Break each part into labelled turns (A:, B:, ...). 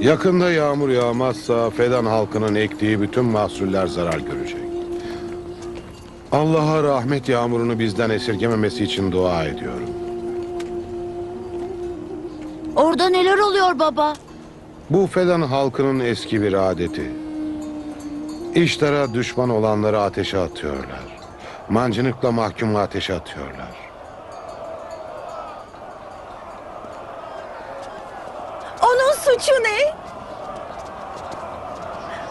A: Yakında yağmur yağmazsa Fedan halkının ektiği bütün mahsuller zarar görecek. Allah'a rahmet yağmurunu bizden esirgememesi için dua ediyorum.
B: Orada neler oluyor baba?
A: Bu Fedan halkının eski bir adeti. İştara düşman olanları ateşe atıyorlar. Mancınıkla mahkumu ateşe atıyorlar.
C: Onun suçu ne?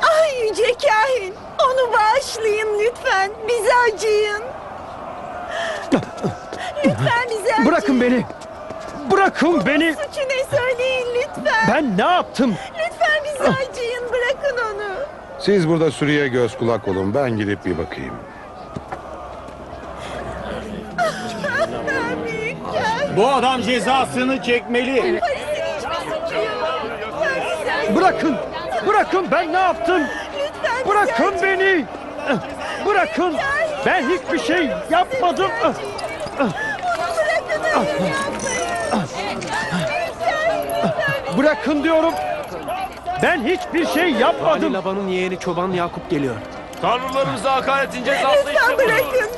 C: Ay yüce kahin. Onu bağışlayın lütfen. Bize acıyın. Lütfen bize acıyın.
D: Bırakın beni. Bırakın beni.
C: Suçu ne söyleyin lütfen.
D: Ben ne yaptım?
C: Lütfen bize acıyın. Bırakın onu.
A: Siz burada sürüye göz kulak olun. Ben gidip bir bakayım.
C: Büyük kahin.
E: Bu adam cezasını çekmeli.
C: Paris'in hiçbir suçu yok. Lütfen bize acıyın.
D: Bırakın. Bırakın ben ne yaptım?
C: Lütfen
D: Bırakın beni. Bırakın. Ben hiçbir şey yapmadım.
C: Onu bırakın öyle yapmayın.
D: Bırakın diyorum. Ben hiçbir şey yapmadım.
F: Ali Laban'ın yeğeni çoban Yakup geliyor.
E: Tanrılarımıza hakaretin cezası
C: Lütfen bırakın.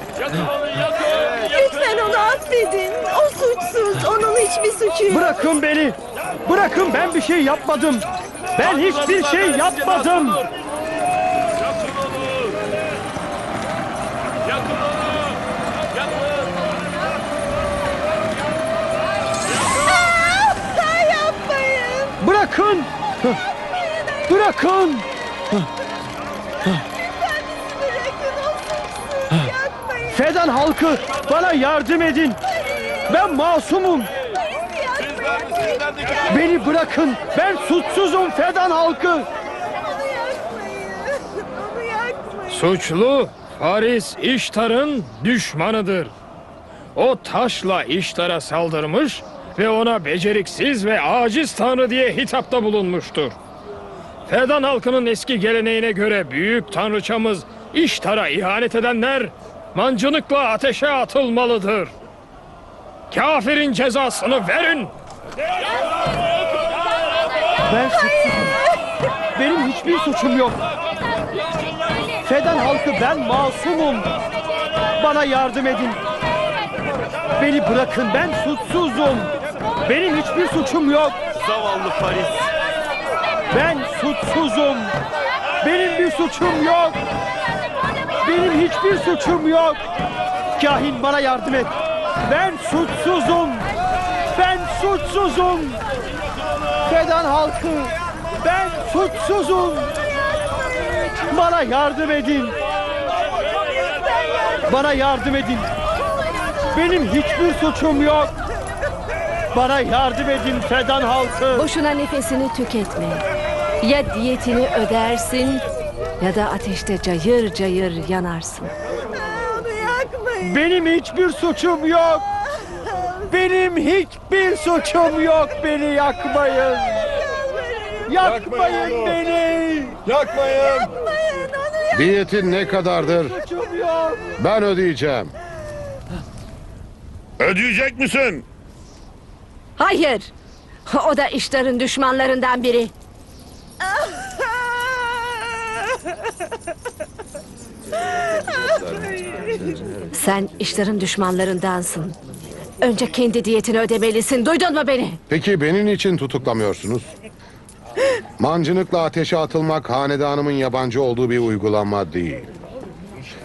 C: Lütfen onu affedin. O suçsuz. Onun hiçbir suçu yok.
D: Bırakın beni. Bırakın ben bir şey yapmadım. Ben hiçbir şey yapmadım.
C: Yapmayın.
D: Bırakın. Bırakın. Fedan halkı bana yardım edin. Ben masumum. Beni bırakın. Ben suçsuzum Fedan halkı.
G: Suçlu Faris İştar'ın düşmanıdır. O taşla İştar'a saldırmış ve ona beceriksiz ve aciz tanrı diye hitapta bulunmuştur. Fedan halkının eski geleneğine göre büyük tanrıçamız İştar'a ihanet edenler mancınıkla ateşe atılmalıdır. Kafirin cezasını verin.
D: Ben suçsuzum. Benim hiçbir suçum yok. Fedan halkı ben masumum. Bana yardım edin. Beni bırakın ben suçsuzum. Benim hiçbir suçum yok.
E: Zavallı Paris.
D: Ben suçsuzum. Benim bir suçum yok. Benim hiçbir suçum yok. Kahin bana yardım et. Ben suçsuzum. Ben suçsuzum. Fedan halkı. Ben suçsuzum. Bana yardım edin. Bana yardım edin. Benim hiçbir suçum yok. Bana yardım edin Fedan halkı.
B: Boşuna nefesini tüketme. Ya diyetini ödersin ya da ateşte cayır cayır yanarsın.
D: Benim hiçbir suçum yok. Benim hiçbir suçum yok. Beni yakmayın. Yakmayın beni.
E: Yakmayın.
C: Yakmayın. Onu
A: Diyetin ne kadardır?
D: Suçum yok.
A: Ben ödeyeceğim.
H: Ödeyecek misin?
B: Hayır. O da işlerin düşmanlarından biri. Sen işlerin düşmanlarındansın. Önce kendi diyetini ödemelisin. Duydun mu beni?
A: Peki beni niçin tutuklamıyorsunuz? Mancınıkla ateşe atılmak hanedanımın yabancı olduğu bir uygulama değil.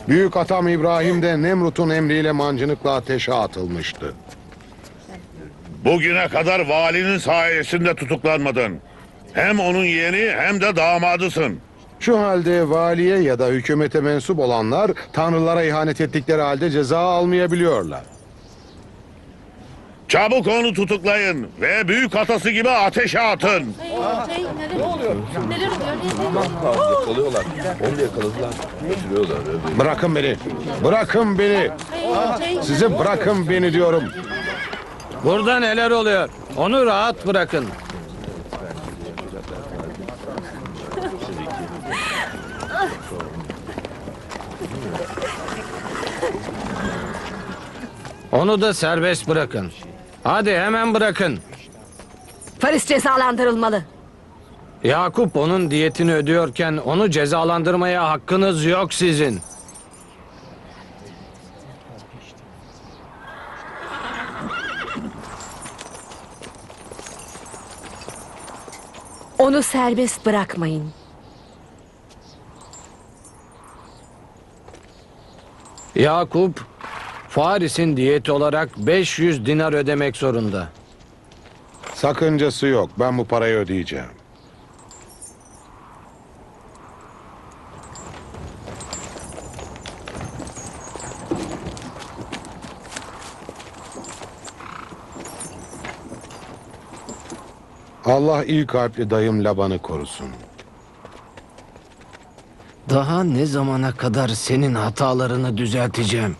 A: Büyük atam İbrahim de Nemrut'un emriyle mancınıkla ateşe atılmıştı.
H: Bugüne kadar valinin sayesinde tutuklanmadın. Hem onun yeğeni hem de damadısın.
A: Şu halde valiye ya da hükümete mensup olanlar tanrılara ihanet ettikleri halde ceza almayabiliyorlar.
H: Çabuk onu tutuklayın ve büyük atası gibi ateşe atın.
A: Bırakın beni. Bırakın beni. Size bırakın beni diyorum.
G: Burada neler oluyor? Onu rahat bırakın. Onu da serbest bırakın. Hadi hemen bırakın.
B: Faris cezalandırılmalı.
I: Yakup onun diyetini ödüyorken onu cezalandırmaya hakkınız yok sizin.
B: Onu serbest bırakmayın.
I: Yakup, Faris'in diyeti olarak 500 dinar ödemek zorunda.
A: Sakıncası yok. Ben bu parayı ödeyeceğim. Allah iyi kalpli dayım Laban'ı korusun.
I: Daha ne zamana kadar senin hatalarını düzelteceğim?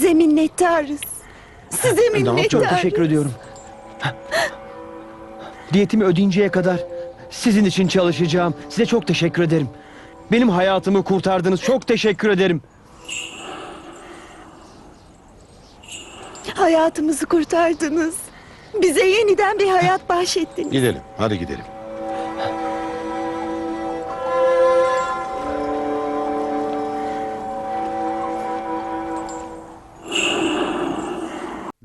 C: Size minnettarız. Size minnettarız.
D: Çok teşekkür ediyorum. Diyetimi ödeyinceye kadar sizin için çalışacağım. Size çok teşekkür ederim. Benim hayatımı kurtardınız. Çok teşekkür ederim.
C: Hayatımızı kurtardınız. Bize yeniden bir hayat bahşettiniz.
A: Gidelim. Hadi gidelim.